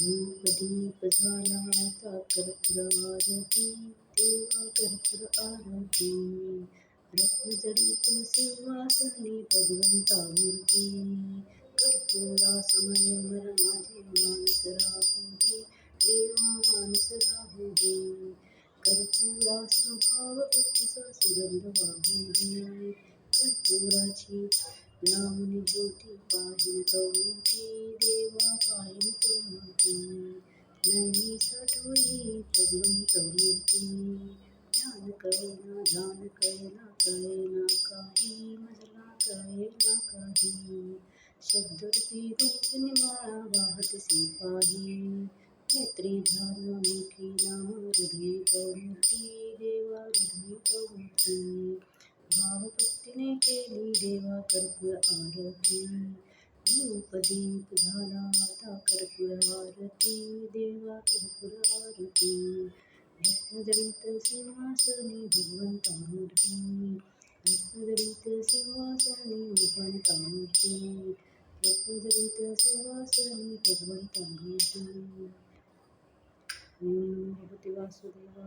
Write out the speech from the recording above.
धूप दीप झाला आता कर्पूर आरती देवा कर्पूर आरती रत्नजडित सिंहासनी भगवंता मूर्ती कर्पूरा समयवर माझे मानस राहू देवा मानस राहू दे कर्पूरा स्वभाव भक्तीचा सुगंध वाहू दे कर्पूराची लावणी ज्योती पाहिन तो तो मोठी नैनी साठोई भगवंत मूर्ती ध्यान कळेना ध्यान कळेना कळेना काही मजला कळेना काही शब्दरूपी गुंफनी माळा वाहत सिपाही नेत्री ध्यान मुखी नाम हृदय मूर्ती देवा हृदय मूर्ती भावभक्तीने केली देवा कर्पूर आरती धूप दीप झाला आता कर्पूर आरती देवा कर्पूर आरती रत्नजडित सिंहासनी भगवंता मूर्ती रत्नजडित सिंहासनी भगवंता मूर्ती रत्नजडित सिंहासनी भगवंता मूर्ती ओम भगवती वासुदेवा